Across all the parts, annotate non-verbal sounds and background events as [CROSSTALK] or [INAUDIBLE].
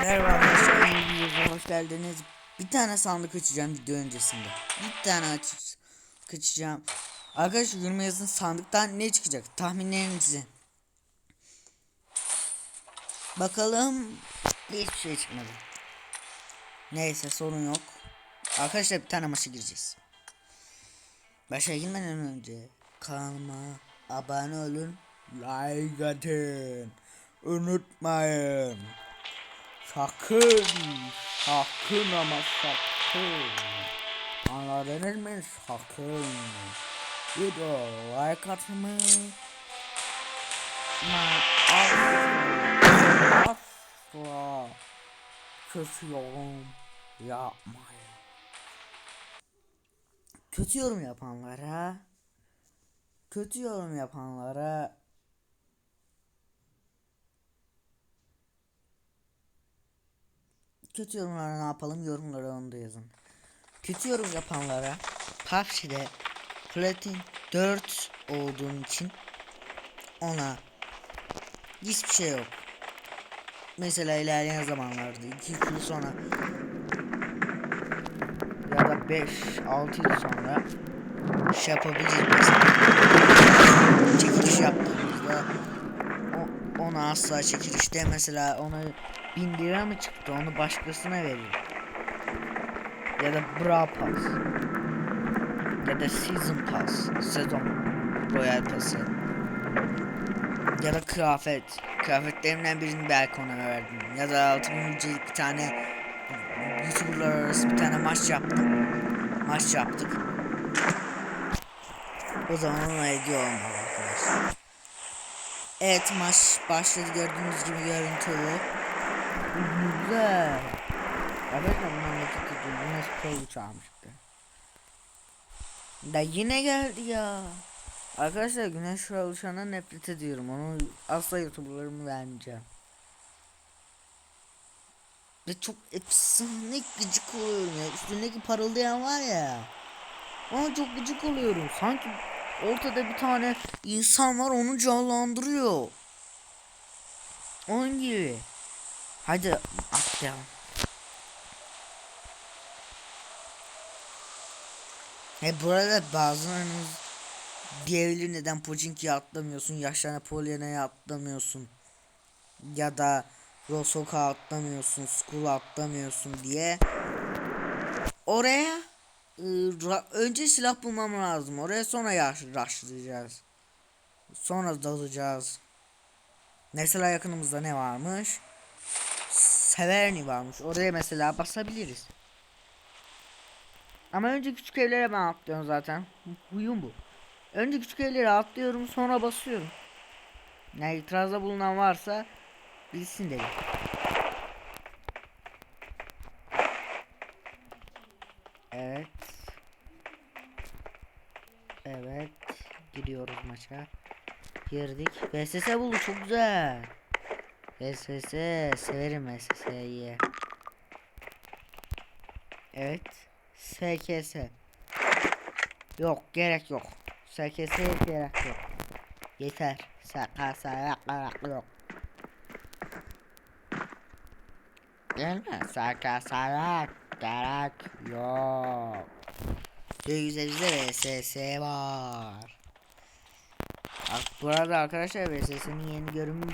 Merhaba arkadaşlar, hoş geldiniz. Bir tane sandık açacağım video öncesinde. Bir tane aç açacağım. Arkadaşlar yorum yazın sandıktan ne çıkacak? Tahminlerinizi. Bakalım hiçbir şey çıkmadı. Neyse sorun yok. Arkadaşlar bir tane maça gireceğiz. Başa girmeden önce kanalıma abone olun, like atın. Unutmayın. Sakın, sakın ama sakın. Anladınız mı? Sakın. Video like Asla, asla kötü yorum yapmayın. Kötü yorum yapanlara, kötü yorum yapanlara Kötü yorumlara ne yapalım? Yorumlara onu da yazın. Kötü yorum yapanlara PUBG'de Platin 4 olduğum için ona hiçbir şey yok. Mesela ilerleyen zamanlarda 2 yıl sonra ya da 5 6 yıl sonra şey yapabiliriz mesela. Çekiliş yaptığımızda ona asla çekilişte mesela ona 1000 lira mı çıktı onu başkasına veriyor. Ya da Bra Pass. Ya da Season Pass. Sezon Royal Pass'ı. Ya da kıyafet. Kıyafetlerimden birini belki ona verdim. Ya da 6000 UC'lik bir tane YouTuber'lar arası bir tane maç yaptım. Maç yaptık. O zaman ona hediye olmalı arkadaşlar. Evet maç başladı gördüğünüz gibi görüntülü. Güzel. Arkadaşlar bundan nefret ediyorum. Yine spray çağırmıştı. Da yine geldi ya. Arkadaşlar güneş alışana nefret ediyorum. Onu asla youtuberlarımı vermeyeceğim. Ve çok efsane gıcık oluyorum ya. Üstündeki parıldayan var ya. Ona çok gıcık oluyorum. Sanki ortada bir tane insan var onu canlandırıyor. Onun gibi. Hadi atlayalım. He burada bazılarınız diyebilir neden Pochinki'ye atlamıyorsun, yaşlarına Polyana'ya atlamıyorsun ya da Rosoka atlamıyorsun, Skull'a atlamıyorsun diye oraya ıı, önce silah bulmam lazım. Oraya sonra yaş rushlayacağız. Sonra dalacağız. Mesela yakınımızda ne varmış? Severni varmış. Oraya mesela basabiliriz. Ama önce küçük evlere ben atlıyorum zaten. Huyum bu. Önce küçük evlere atlıyorum sonra basıyorum. Yani itirazda bulunan varsa bilsin dedim. Evet. Evet. Giriyoruz maça. Girdik. VSS buldu çok güzel. VSS severim VSS'yi. Evet. SKS. Yok gerek yok. SKS gerek yok. Yeter. SKS gerek yok. Gelme. SKS gerek yok. Yüzümüzde VSS var. Burada arkadaşlar VSS'nin yeni görünümü.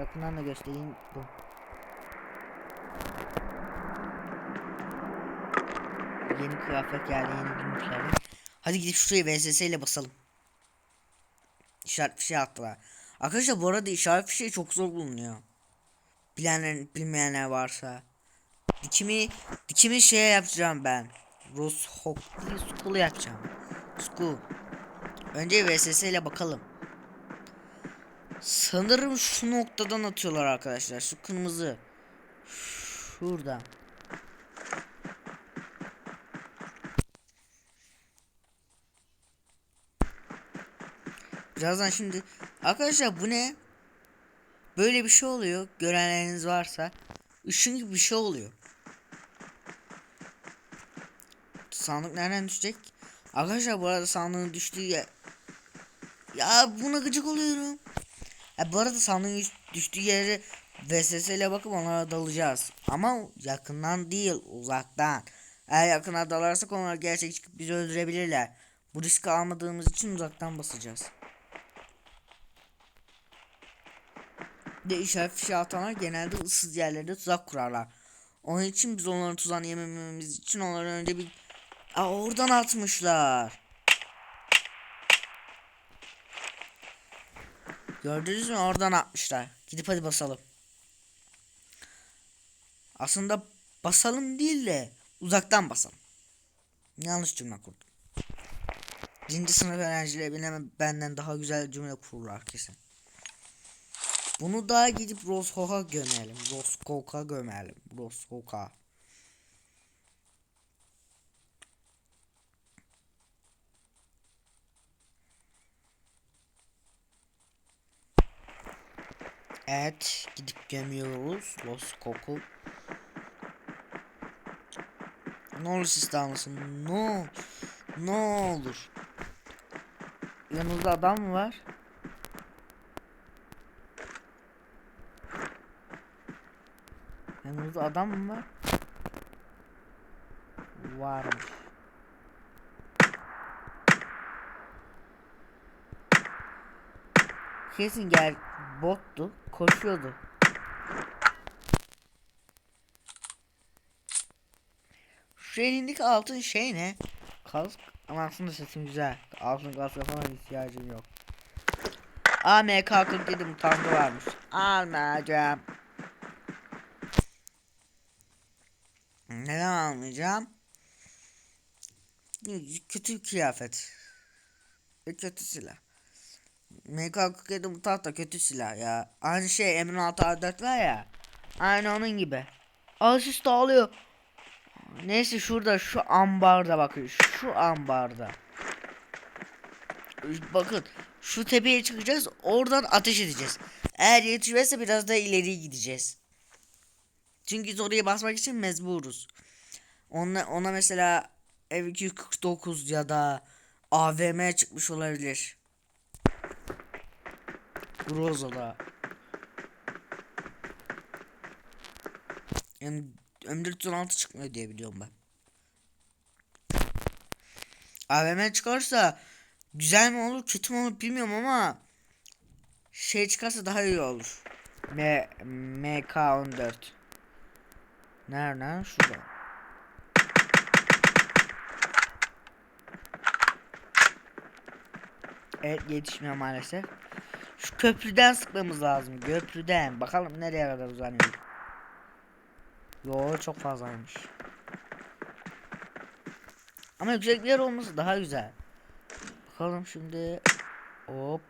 Yakından da göstereyim bu. Yeni kıyafet geldi yeni geldi. Hadi gidip şuraya VSS ile basalım. İşaret fişeği attılar. Arkadaşlar bu arada işaret fişeği çok zor bulunuyor. Bilenler bilmeyenler varsa. Dikimi dikimi şeye yapacağım ben. Rus değil Skull'u yapacağım. Skull. Önce VSS ile bakalım. Sanırım şu noktadan atıyorlar arkadaşlar. Şu kırmızı. Şuradan. Birazdan şimdi arkadaşlar bu ne? Böyle bir şey oluyor. Görenleriniz varsa ışın gibi bir şey oluyor. Sandık nereden düşecek? Arkadaşlar bu arada sandığın düştüğü yer... Ya buna gıcık oluyorum. Ya bu arada sandığın düştüğü yeri VSS ile bakıp onlara dalacağız. Ama yakından değil uzaktan. Eğer yakına dalarsak onlar gerçek çıkıp bizi öldürebilirler. Bu riski almadığımız için uzaktan basacağız. Bir De işaret fişeği atanlar genelde ıssız yerlerde tuzak kurarlar. Onun için biz onların tuzağını yemememiz için onların önce bir... Aa, oradan atmışlar. Gördünüz mü oradan atmışlar. Gidip hadi basalım. Aslında basalım değil de uzaktan basalım. Yanlış cümle kurdum. Birinci sınıf öğrencileri bilemem benden daha güzel cümle kururlar kesin. Bunu da gidip Roscoe'a gömelim. Roscoe'a gömelim. Roscoe'a. Evet, gidip gömüyoruz Roscoe'u. Ne olur siz de anlasın. Ne ne olur. Yanınızda adam mı var? Yanınızda adam mı var? Varmış. Kesin gel bottu. Koşuyordu. Şu elindeki altın şey ne? Kask. Ama aslında sesim güzel. Altın kask falan ihtiyacım yok. AMK-47 mutantı varmış. Almayacağım. Neden almayacağım? Kötü kıyafet. Ve kötü silah. MK47 mutant da kötü silah ya. Aynı şey M16 A4 var ya. Aynı onun gibi. Asist alıyor. Neyse şurada şu ambarda bakın. Şu ambarda. Bakın şu tepeye çıkacağız. Oradan ateş edeceğiz. Eğer yetişmezse biraz daha ileri gideceğiz. Çünkü oraya basmak için mecburuz. Ona, ona mesela M249 ya da AVM çıkmış olabilir. Groza'da. M M416 çıkmıyor diye biliyorum ben. AVM çıkarsa güzel mi olur kötü mü olur bilmiyorum ama şey çıkarsa daha iyi olur. M MK14. Nerede? Şurada. Evet yetişmiyor maalesef. Şu köprüden sıkmamız lazım. Köprüden. Bakalım nereye kadar uzanıyor. Yo çok fazlaymış. Ama yüksek bir yer olması daha güzel. Bakalım şimdi. Hop.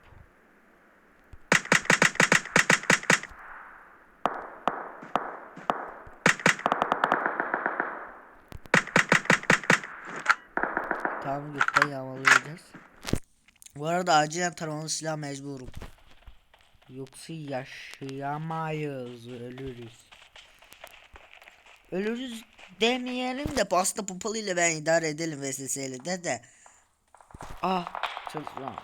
Tamam gökten yağmalayacağız. Bu arada acilen taramalı silah mecburum. Yoksa yaşayamayız, ölürüz. Ölürüz demeyelim de pasta popalı ile ben idare edelim VSS'yle de de. Ah çalışma.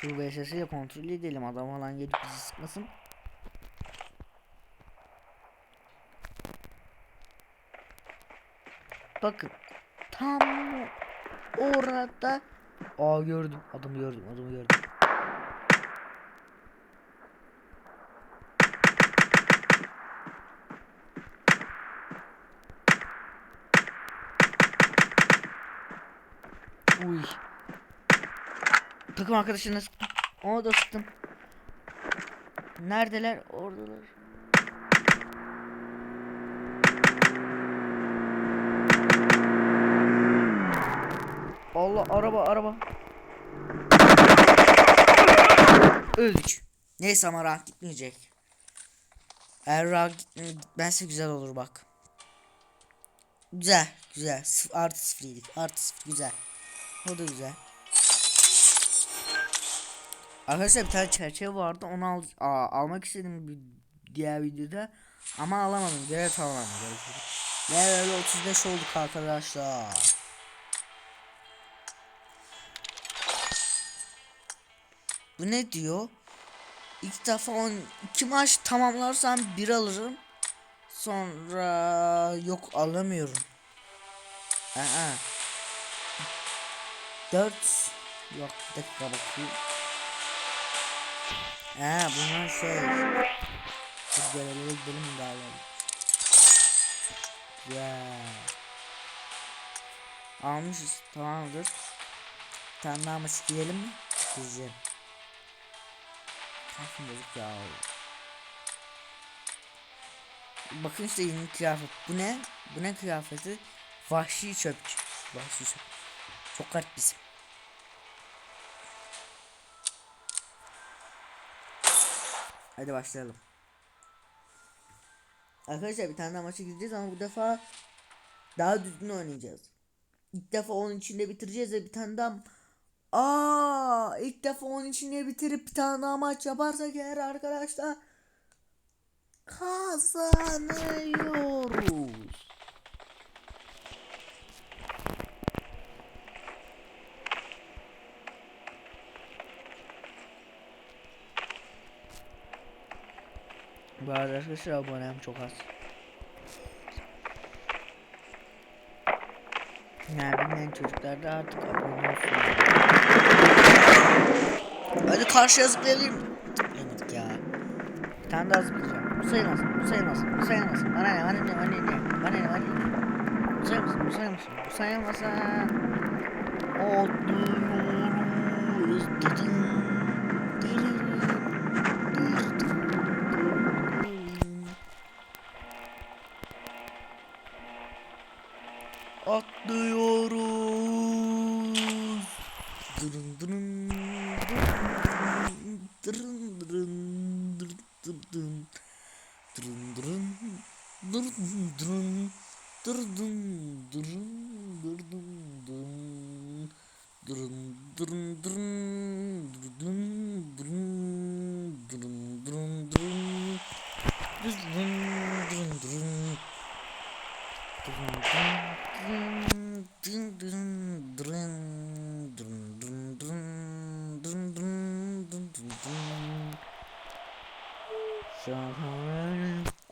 Şu VSS'yle kontrol edelim adam falan gelip bizi sıkmasın. Bakın tam orada Aa gördüm adamı gördüm adamı gördüm. Uy. Takım arkadaşına sıktım. Ona da sıktım. Neredeler? Oradalar. Allah araba araba. Öldük. Neyse ama rank gitmeyecek. Eğer rank gitme- gitmezse güzel olur bak. Güzel güzel. Sıf artı sıfır Artı sıfır güzel. O da güzel. Arkadaşlar bir tane çerçeve vardı onu al Aa, almak istedim bir diğer videoda ama alamadım. Görev tamamlandı. Level 35 olduk arkadaşlar. Bu ne diyor? İlk defa 12 maç tamamlarsam bir alırım. Sonra yok alamıyorum. Aa. 4 Yok bir dakika bakayım. Aa bunlar şey. Bu görevlere gidelim yani? Ya. Almışız tamamdır. Daha maç gidelim mi? Gideceğim. Kafam bozuk ya. Bakın işte yeni kıyafet. Bu ne? Bu ne kıyafeti? Vahşi çöpçü. Vahşi çöp. Çok garip bizim. Hadi başlayalım. Arkadaşlar bir tane daha maça gideceğiz ama bu defa daha düzgün oynayacağız. İlk defa onun içinde bitireceğiz ve bir tane daha Aa, ilk defa onun içinde bitirip bir tane daha maç yaparsak eğer arkadaşlar kazanıyoruz. Bu arada arkadaşlar abonem çok az. Yani bilmeyen çocuklar da artık abone olsun. Hadi karşıya zıplayalım. Zıplayamadık ya. Bir tane daha zıplayacağım. Bu sayılmaz. Bu sayılmaz. Bu sayılmaz. Bana ne? Bana ne? Bana ne? Bana ne? Bana ne? Bu sayılmaz. Bu sayılmaz. Bu sayılmaz. Oturuyoruz.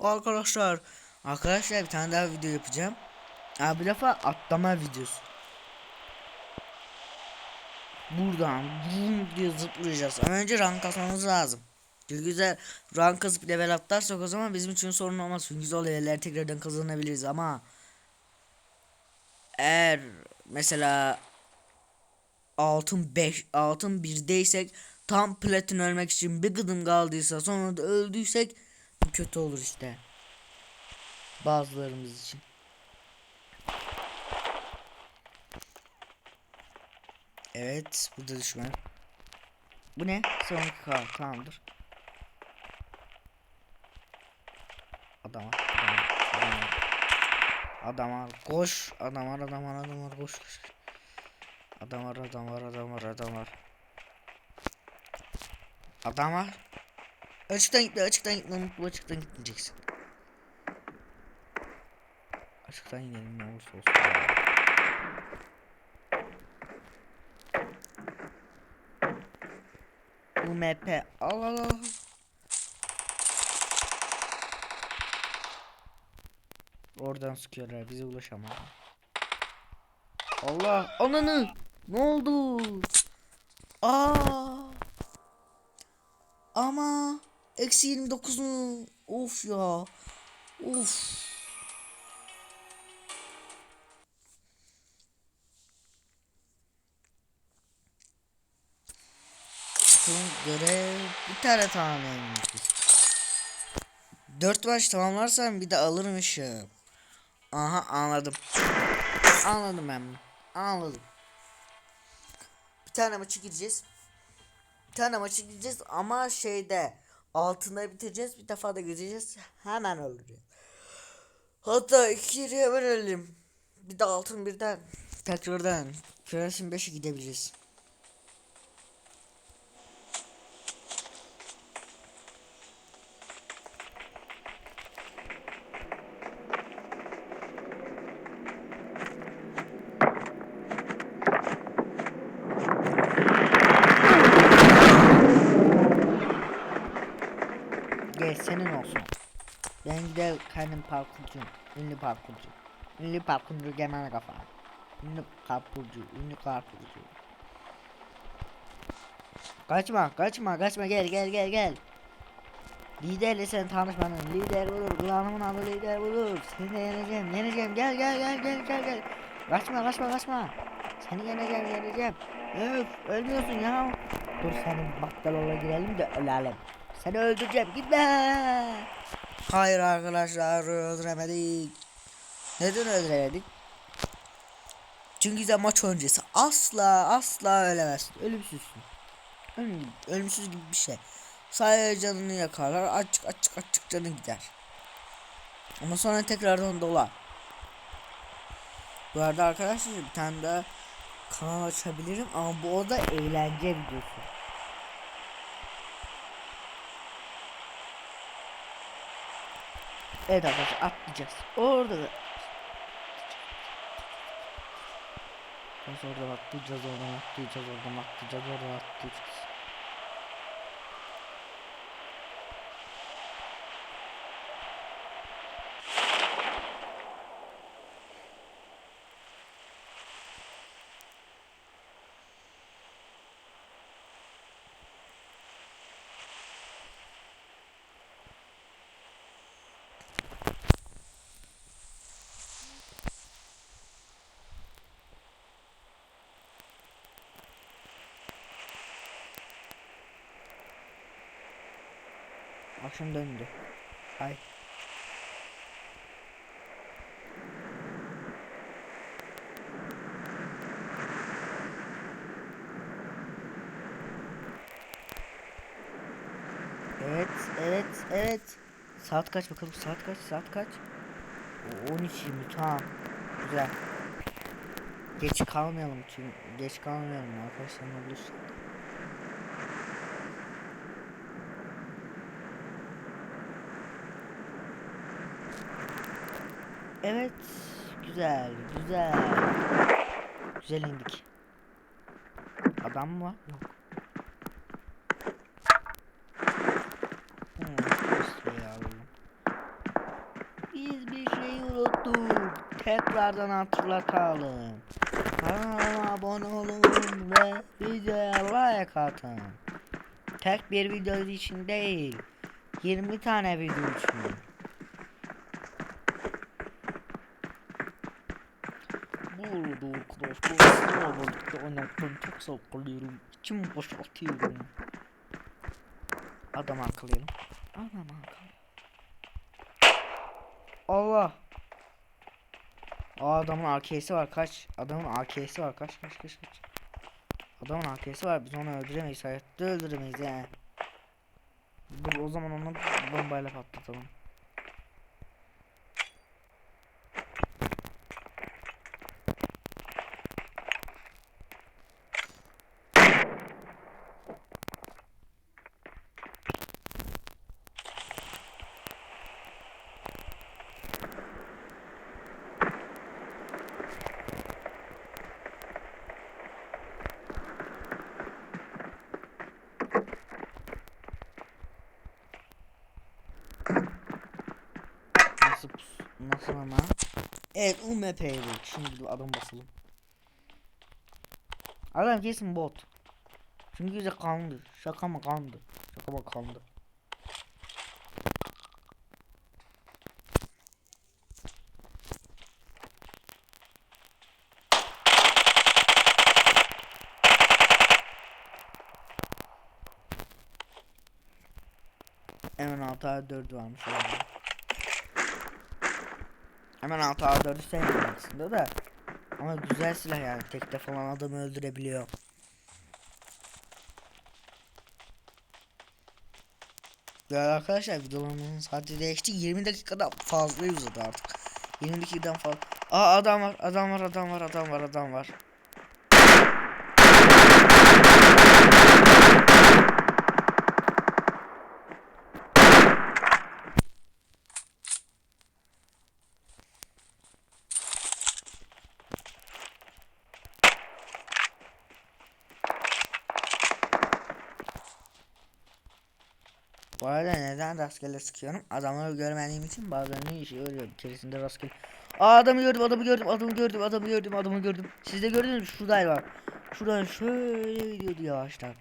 Arkadaşlar Arkadaşlar bir tane daha video yapacağım. Abi defa atlama videosu. Buradan vum diye zıplayacağız. Ama önce rank kasmamız lazım. Çünkü güzel rank kasıp level atlarsak o zaman bizim için sorun olmaz. Çünkü güzel leveller tekrardan kazanabiliriz ama eğer mesela altın 5 altın 1'deysek tam platin ölmek için bir gıdım kaldıysa sonra da öldüysek bu kötü olur işte. Bazılarımız için. Evet burada düşman. Bu ne? Sonraki kal tamamdır. Adama, adama, adama. Adama koş. Adamar adamar adamar koş koş. Adamar adamar adamar adamar adam var. Açıktan gitme, açıktan gitme, mutlu açıktan gitmeyeceksin. Açıktan gidelim ne olursa olsun. UMP al al al. Oradan sıkıyorlar bize ulaşamaz. Allah ananı ne oldu? Aa. Ama eksi 29 mu? Of ya. Of. Son görev bir tane tamamlamışız. Dört maç tamamlarsam bir de alırmışım. Aha anladım. Anladım ben. Anladım. Bir tane maçı gireceğiz. Tane maçı gireceğiz ama şeyde altında bitireceğiz. Bir defa da gireceğiz. Hemen öleceğiz. Hatta ikiyi hemen ölelim. Bir de altın birden tekrardan Prensin 5'e gidebiliriz. senin olsun. Gider kendim parkurcu. Ünlü parkurcu. Ünlü parkurcu gemene kafa. Ünlü parkurcu. Ünlü parkurcu. Kaçma kaçma kaçma gel gel gel gel. Liderle sen tanışmadın. Lider olur. Klanımın adı lider olur. Seni de yeneceğim. Yeneceğim. Gel gel gel gel gel gel. Kaçma kaçma kaçma. Seni yeneceğim yeneceğim. Öf ölmüyorsun ya. Dur senin bakkalola girelim de ölelim. Seni öldüreceğim gitme. Hayır arkadaşlar öldüremedik. Neden öldüremedik? Çünkü de maç öncesi asla asla ölemezsin. Ölümsüzsün. Ölüm, ölümsüz gibi bir şey. Sadece canını yakarlar. Açık açık açık canı gider. Ama sonra tekrardan dolar. Bu arada arkadaşlar bir tane daha kanal açabilirim ama bu o da eğlence videosu. Evet arkadaşlar atlayacağız. Orada da Biz oradan atlayacağız, oradan atlayacağız, oradan atlayacağız, oradan atlayacağız. Akşam döndü. Ay. Evet, evet, evet. Saat kaç bakalım? Saat kaç? Saat kaç? O- 13.20 tamam. Güzel. Geç kalmayalım çünkü geç kalmayalım arkadaşlar ne olursa. Evet. Güzel, güzel. Güzel indik. Adam mı var? Yok. Hmm. Biz bir şey unuttuk. Tekrardan hatırlatalım. Kanalıma abone olun ve videoya like atın. Tek bir video için değil. 20 tane video için. Bu arkadaşlar birlikte oynarken çok zevk alıyorum. İçimi boşaltıyorum. Adam arkalayalım. Adam arkalayalım. Allah. Aa, adamın AK'si var kaç. Adamın AK'si var kaç kaç kaç kaç. Adamın AK'si var biz onu öldüremeyiz hayatta öldüremeyiz yani. Dur o zaman onu bombayla patlatalım. Nasıl ama? Evet UMP'ydi. Şimdi bir adım basalım. Adam kesin bot. Çünkü bize kandı. Şaka mı kandı? Şaka mı kandı? Hemen 6 A4 varmış orada. Hemen 6 A4'ü sevmiyorum aslında da. Ama güzel silah yani. Tekte falan adamı öldürebiliyor. Ya arkadaşlar videolarımızın saati değişti. 20 dakikada fazla uzadı artık. 20 dakikadan fazla. Aa adam var, adam var, adam var, adam var, adam var. Neden rastgele sıkıyorum? Adamları görmediğim için bazen ne işe yarıyor. Bir keresinde rastgele. Aa adamı gördüm, adamı gördüm, adamı gördüm, adamı gördüm, adamı gördüm. Siz de gördünüz mü? Şuradaydı bak. Şuradan şöyle gidiyordu yavaştan.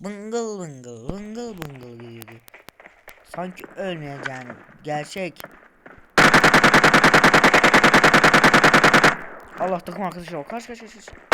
Bıngıl bıngıl, bıngıl bıngıl gidiyordu. Sanki ölmeyeceğini. Gerçek. Allah takım arkadaşı ol. Kaç kaç kaç kaç.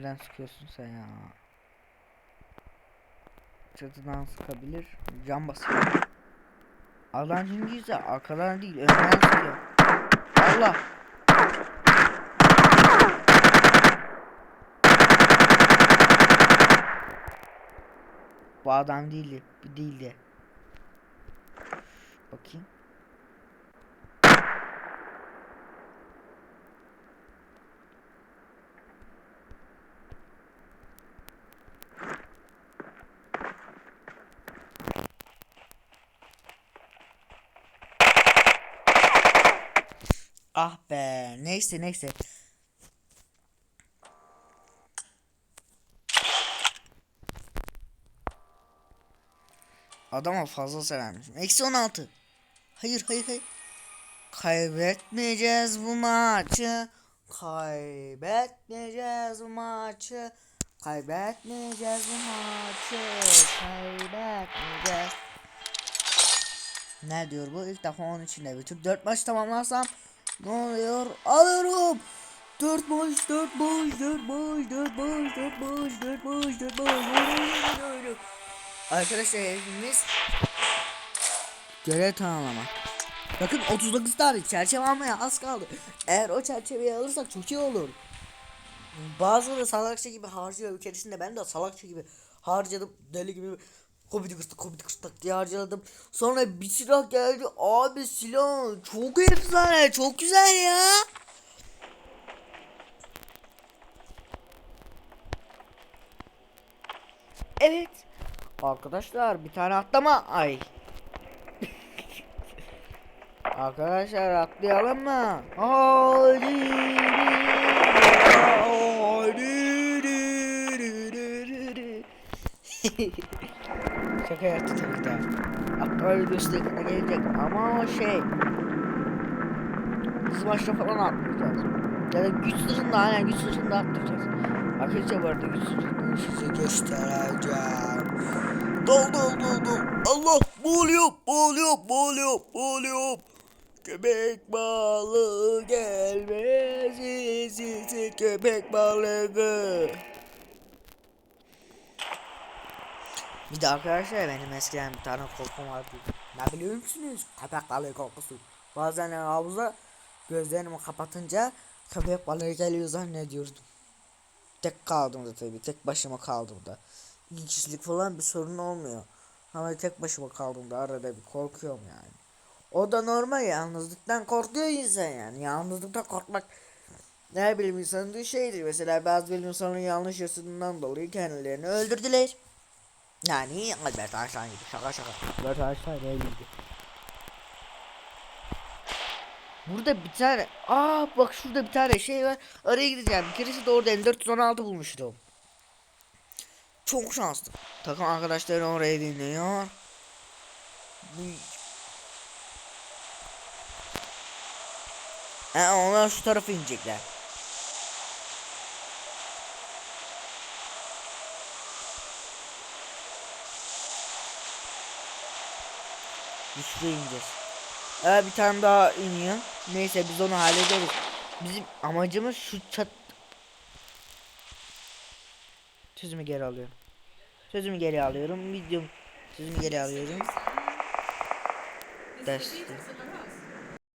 Nereden sıkıyorsun sen ya? Çatıdan sıkabilir. Cam basıyor. Alan Cingiz'e arkadan değil önden sıkıyor. Allah. Bu adam değildi. Değildi. Bakayım. Ah be. Neyse neyse. Adama fazla severmişim. Eksi 16. Hayır hayır hayır. Kaybetmeyeceğiz bu maçı. Kaybetmeyeceğiz bu maçı. Kaybetmeyeceğiz bu maçı. Kaybetmeyeceğiz. Ne diyor bu? İlk defa onun içinde bitir. 4 maç tamamlarsam ne oluyor? Alıyorum. 4 maç, 4 maç, 4 maç, 4 maç, 4 maç, 4 maç, 4 maç. Arkadaşlar hepimiz görev tamamlama. Bakın 39 tane çerçeve almaya az kaldı. Eğer o çerçeveyi alırsak çok iyi olur. Bazıları salakça gibi harcıyor bir keresinde ben de salakça gibi harcadım deli gibi Hobidi kıstık hobidi kıstık diye harcadım. Sonra bir silah geldi abi silah çok efsane çok güzel ya. Evet. Arkadaşlar bir tane atlama. Ay. [LAUGHS] Arkadaşlar atlayalım mı? Haydi. Haydi. [LAUGHS] [LAUGHS] Şaka yaptı tabii de. Da yakında gelecek ama şey. Hız maçta falan atlayacağız. Ya da güç sırrında aynen güç sırrında atlayacağız. Arkadaşlar bu arada güç sırrını size göstereceğim. Dol dol dol dol. Allah boğuluyor boğuluyor boğuluyor boğuluyor. Köpek balığı gelmez sizi köpek balığı. Bir de arkadaşlar benim eskiden bir tane korkum vardı. Ne biliyor musunuz? Köpek balığı korkusu. Bazen havuza gözlerimi kapatınca köpek balığı geliyor zannediyordum. Tek kaldım da tabii. Tek başıma kaldım da. İki kişilik falan bir sorun olmuyor. Ama tek başıma kaldım da arada bir korkuyorum yani. O da normal yalnızlıktan korkuyor insan yani. Yalnızlıktan korkmak ne bileyim insanın şeydir. Mesela bazı bilim insanların yanlış yaşadığından dolayı kendilerini öldürdüler. Yani Albert Einstein gibi şaka şaka. Albert Einstein ne bildi. Burada bir tane aa bak şurada bir tane şey var. Araya gideceğim. Bir keresi de orada 416 bulmuştum. Çok şanslı. Takım arkadaşları oraya dinliyor. Bu Ha, onlar şu tarafa inecekler. Şuraya ineceğiz. Ee, bir tane daha iniyor. Neyse biz onu hallederiz. Bizim amacımız şu çat... Sözümü geri alıyorum. Sözümü geri alıyorum. Videom sözümü geri alıyorum. Ders.